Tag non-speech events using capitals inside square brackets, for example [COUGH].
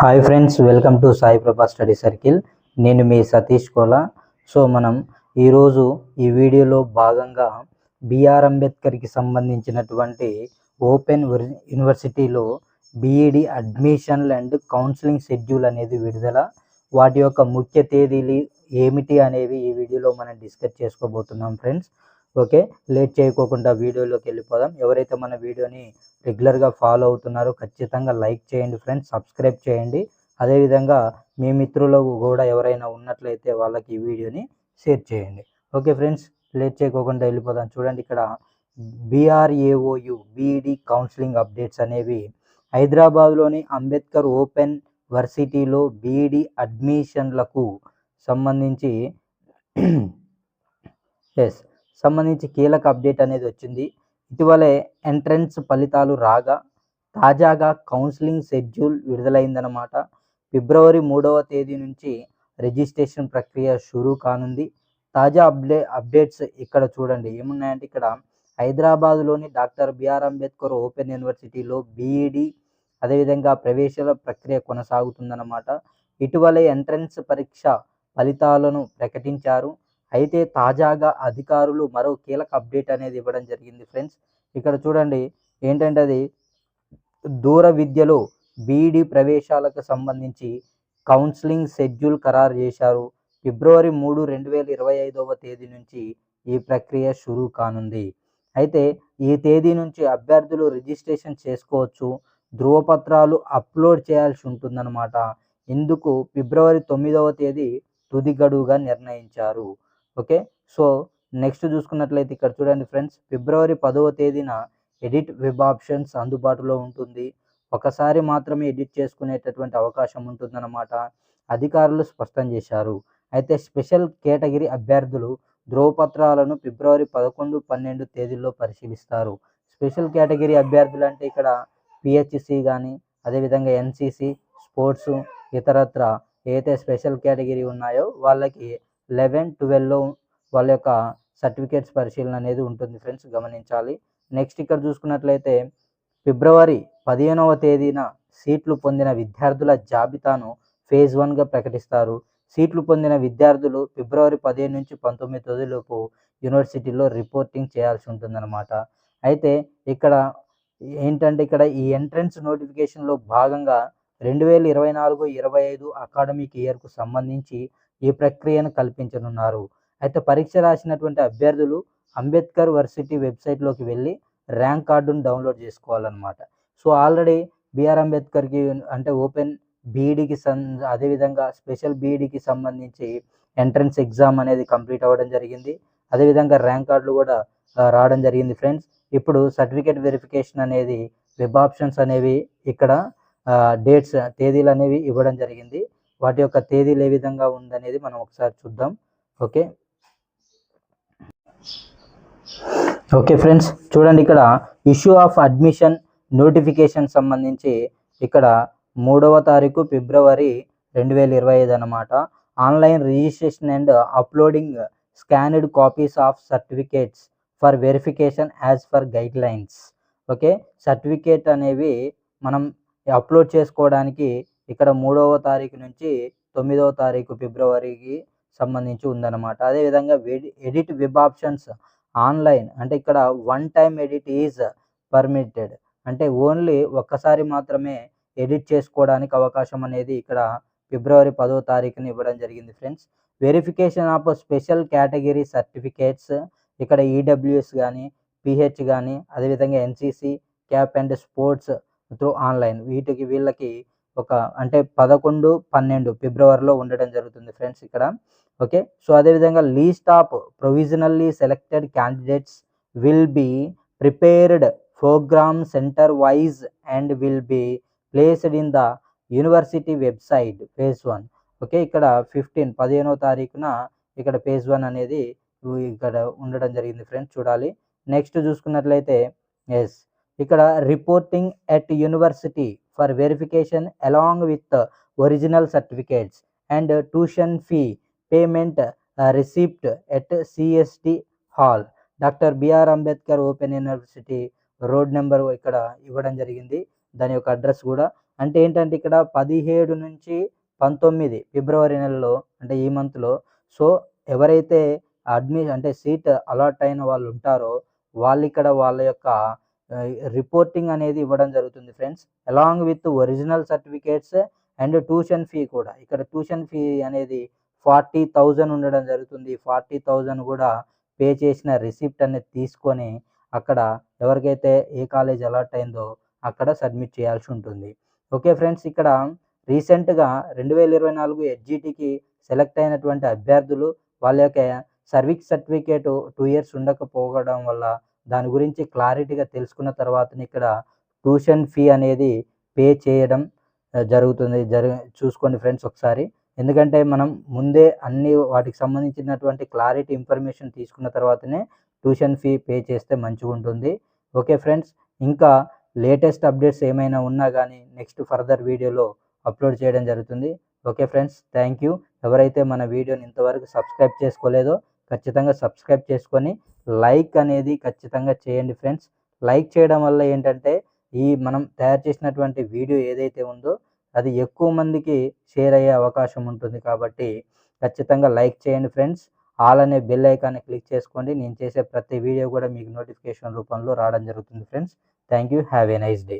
Hi friends welcome to Sai Prabha study circle నేను మీ Satish Kola. So మనం ఈరోజు ఈ వీడియోలో భాగంగా బిఆర్ అంబేద్కర్కి సంబంధించినటువంటి ఓపెన్ యూనివర్సిటీలో బీఈడి అడ్మిషన్లు అండ్ కౌన్సిలింగ్ షెడ్యూల్ అనేది విడుదల. వాటి యొక్క ముఖ్య తేదీలు ఏమిటి అనేవి ఈ వీడియోలో మనం డిస్కస్ చేసుకోబోతున్నాం ఫ్రెండ్స్. ఓకే లేట్ చేయకోకుండా వీడియోలోకి వెళ్ళిపోదాం. ఎవరైతే మన వీడియోని రెగ్యులర్గా ఫాలో అవుతున్నారో ఖచ్చితంగా లైక్ చేయండి ఫ్రెండ్స్ సబ్స్క్రైబ్ చేయండి. అదేవిధంగా మీ మిత్రులు కూడా ఎవరైనా ఉన్నట్లయితే వాళ్ళకి ఈ వీడియోని షేర్ చేయండి. ఓకే ఫ్రెండ్స్ లేట్ చేయకోకుండా వెళ్ళిపోదాం. చూడండి ఇక్కడ బీఆర్ఏఓయు బీఈడి కౌన్సిలింగ్ అప్డేట్స్ అనేవి. హైదరాబాద్లోని అంబేద్కర్ ఓపెన్ వర్సిటీలో బీఈడి అడ్మిషన్లకు సంబంధించి [CLEARS THROAT] ఎస్ సంబంధించి కీలక అప్డేట్ అనేది వచ్చింది. ఇటీవలే ఎంట్రన్స్ ఫలితాలు రాగా తాజాగా కౌన్సిలింగ్ షెడ్యూల్ విడుదలైందనమాట ఫిబ్రవరి మూడవ తేదీ నుంచి రిజిస్ట్రేషన్ ప్రక్రియ షురూ కానుంది. తాజా అప్డే అప్డేట్స్ ఇక్కడ చూడండి. ఏమున్నాయంటే ఇక్కడ హైదరాబాద్లోని డాక్టర్ బిఆర్ అంబేద్కర్ ఓపెన్ యూనివర్సిటీలో బీఈడి అదేవిధంగా ప్రవేశాల ప్రక్రియ కొనసాగుతుందన్నమాట. ఇటీవలే ఎంట్రన్స్ పరీక్ష ఫలితాలను ప్రకటించారు. అయితే తాజాగా అధికారులు మరో కీలక అప్డేట్ అనేది ఇవ్వడం జరిగింది ఫ్రెండ్స్. ఇక్కడ చూడండి ఏంటంటే అది దూర విద్యలో బీఈడి ప్రవేశాలకు సంబంధించి కౌన్సిలింగ్ షెడ్యూల్ ఖరారు చేశారు. ఫిబ్రవరి మూడు రెండు వేల ఇరవై ఐదవ తేదీ నుంచి ఈ ప్రక్రియ షురూ కానుంది. అయితే ఈ తేదీ నుంచి అభ్యర్థులు రిజిస్ట్రేషన్ చేసుకోవచ్చు ధృవపత్రాలు అప్లోడ్ చేయాల్సి ఉంటుందన్నమాట. ఇందుకు ఫిబ్రవరి తొమ్మిదవ తేదీ తుది గడువుగా నిర్ణయించారు. ఓకే? సో నెక్స్ట్ చూసుకున్నట్లయితే ఇక్కడ చూడండి ఫ్రెండ్స్ ఫిబ్రవరి పదవ తేదీన ఎడిట్ వెబ్ ఆప్షన్స్ అందుబాటులో ఉంటుంది. ఒకసారి మాత్రమే ఎడిట్ చేసుకునేటటువంటి అవకాశం ఉంటుందన్నమాట. అధికారులు స్పష్టం చేశారు. అయితే స్పెషల్ కేటగిరీ అభ్యర్థులు ధ్రువపత్రాలను ఫిబ్రవరి పదకొండు పన్నెండు తేదీల్లో పరిశీలిస్తారు. స్పెషల్ కేటగిరీ అభ్యర్థులు అంటే ఇక్కడ పిహెచ్సి కానీ అదేవిధంగా ఎన్సిసి స్పోర్ట్స్ ఇతరత్ర ఏదైతే స్పెషల్ కేటగిరీ ఉన్నాయో వాళ్ళకి లెవెన్ ట్వెల్వ్లో వాళ్ళ యొక్క సర్టిఫికేట్స్ పరిశీలన అనేది ఉంటుంది ఫ్రెండ్స్ గమనించాలి. నెక్స్ట్ ఇక్కడ చూసుకున్నట్లయితే ఫిబ్రవరి పదిహేనవ తేదీన సీట్లు పొందిన విద్యార్థుల జాబితాను ఫేజ్ వన్గా ప్రకటిస్తారు. సీట్లు పొందిన విద్యార్థులు ఫిబ్రవరి పదిహేను నుంచి పంతొమ్మిది తేదీలోపు యూనివర్సిటీలో రిపోర్టింగ్ చేయాల్సి ఉంటుందన్నమాట. అయితే ఇక్కడ ఏంటంటే ఇక్కడ ఈ ఎంట్రన్స్ నోటిఫికేషన్లో భాగంగా రెండు వేల ఇరవై నాలుగు ఇరవై ఐదు అకాడమిక్ ఇయర్కు సంబంధించి ఈ ప్రక్రియను కల్పించనున్నారు. అయితే పరీక్ష రాసినటువంటి అభ్యర్థులు అంబేద్కర్ వర్సిటీ వెబ్సైట్లోకి వెళ్ళి ర్యాంక్ కార్డును డౌన్లోడ్ చేసుకోవాలన్నమాట. సో ఆల్రెడీ బిఆర్ అంబేద్కర్కి అంటే ఓపెన్ బీఈడికి సం అదేవిధంగా స్పెషల్ బీఈడికి సంబంధించి ఎంట్రన్స్ ఎగ్జామ్ అనేది కంప్లీట్ అవ్వడం జరిగింది. అదేవిధంగా ర్యాంక్ కార్డులు కూడా రావడం జరిగింది ఫ్రెండ్స్. ఇప్పుడు సర్టిఫికేట్ వెరిఫికేషన్ అనేది వెబ్ ఆప్షన్స్ అనేవి ఇక్కడ డేట్స్ తేదీలు అనేవి ఇవ్వడం జరిగింది. వాటి యొక్క తేదీలు ఏ విధంగా ఉందనేది మనం ఒకసారి చూద్దాం. ఓకే? ఓకే ఫ్రెండ్స్ చూడండి ఇక్కడ ఇష్యూ ఆఫ్ అడ్మిషన్ నోటిఫికేషన్ సంబంధించి ఇక్కడ మూడవ తారీఖు ఫిబ్రవరి రెండు వేల ఇరవై ఐదు అనమాట online registration and uploading scanned copies of certificates for verification as per guidelines okay? Certificate అనేవి మనం అప్లోడ్ చేసుకోవడానికి ఇక్కడ మూడవ తారీఖు నుంచి తొమ్మిదవ తారీఖు ఫిబ్రవరికి సంబంధించి ఉందన్నమాట. అదేవిధంగా ఎడిట్ వెబ్ ఆప్షన్స్ ఆన్లైన్ అంటే ఇక్కడ one time edit is permitted. అంటే ఓన్లీ ఒక్కసారి మాత్రమే ఎడిట్ చేసుకోవడానికి అవకాశం అనేది ఇక్కడ ఫిబ్రవరి పదో తారీఖున ఇవ్వడం జరిగింది friends. Verification of special category certificates ఇక్కడ ఈడబ్ల్యూఎస్ కానీ పిహెచ్ కానీ అదేవిధంగా NCC cap and sports through online. వీటికి వీళ్ళకి ఒక అంటే పదకొండు పన్నెండు ఫిబ్రవరిలో ఉండడం జరుగుతుంది ఫ్రెండ్స్ ఇక్కడ. ఓకే? సో అదేవిధంగా list of provisionally selected candidates will be prepared programme centre wise and will be placed in the university website phase one. Okay? ఇక్కడ ఫిఫ్టీన్ పదిహేనో తారీఖున ఇక్కడ ఫేజ్ వన్ అనేది ఇక్కడ ఉండడం జరిగింది ఫ్రెండ్స్ చూడాలి. నెక్స్ట్ చూసుకున్నట్లయితే ఎస్ ఇక్కడ reporting at university for verification along with original certificates and tuition fee payment receipt at CST hall doctor BR Ambedkar open university road number ఇక్కడ ఇవ్వడం జరిగింది. దాని యొక్క అడ్రస్ కూడా. అంటే ఏంటంటే ఇక్కడ పదిహేడు నుంచి పంతొమ్మిది ఫిబ్రవరి నెలలో అంటే ఈ మంత్లో సో ఎవరైతే అడ్మి అంటే సీట్ అలాట్ అయిన వాళ్ళు ఉంటారో వాళ్ళు ఇక్కడ వాళ్ళ యొక్క రిపోర్టింగ్ అనేది ఇవ్వడం జరుగుతుంది friends along with original certificates and tuition fee కూడా. ఇక్కడ ట్యూషన్ ఫీ అనేది ఫార్టీ థౌజండ్ ఉండడం జరుగుతుంది. ఫార్టీ థౌజండ్ కూడా పే చేసిన రిసిప్ట్ అనేది తీసుకొని అక్కడ ఎవరికైతే ఏ కాలేజ్ అలాట్ అయిందో అక్కడ సబ్మిట్ చేయాల్సి ఉంటుంది. ఓకే ఫ్రెండ్స్ ఇక్కడ రీసెంట్గా రెండు వేల ఇరవై నాలుగు ఎడ్జిటికి సెలెక్ట్ అయినటువంటి అభ్యర్థులు వాళ్ళ యొక్క సర్వీస్ సర్టిఫికేట్ టూ ఇయర్స్ ఉండకపోవడం వల్ల దాని గురించి క్లారిటీగా తెలుసుకున్న తర్వాత ఇక్కడ ట్యూషన్ ఫీ అనేది పే చేయడం జరుగుతుంది. జరు చూసుకోండి ఫ్రెండ్స్ ఒకసారి. ఎందుకంటే మనం ముందే అన్ని వాటికి సంబంధించినటువంటి క్లారిటీ ఇన్ఫర్మేషన్ తీసుకున్న తర్వాతనే ట్యూషన్ ఫీ పే చేస్తే మంచిగా ఉంటుంది ఓకే ఫ్రెండ్స్ ఇంకా లేటెస్ట్ అప్డేట్స్ ఏమైనా ఉన్నా కానీ నెక్స్ట్ ఫర్దర్ వీడియోలో అప్లోడ్ చేయడం జరుగుతుంది. Okay friends thank you. ఎవరైతే మన వీడియోని ఇంతవరకు సబ్స్క్రైబ్ చేసుకోలేదో ఖచ్చితంగా సబ్స్క్రైబ్ చేసుకొని లైక్ అనేది ఖచ్చితంగా చేయండి ఫ్రెండ్స్. లైక్ చేయడం వల్ల ఏంటంటే ఈ మనం తయారు చేసినటువంటి వీడియో ఏదైతే ఉందో అది ఎక్కువ మందికి షేర్ అయ్యే అవకాశం ఉంటుంది కాబట్టి ఖచ్చితంగా లైక్ చేయండి ఫ్రెండ్స్. ఆల్ అనే బెల్ ఐకాన్ని క్లిక్ చేసుకోండి. నేను చేసే ప్రతి వీడియో కూడా మీకు నోటిఫికేషన్ రూపంలో రావడం జరుగుతుంది friends. Thank you. Have a nice day.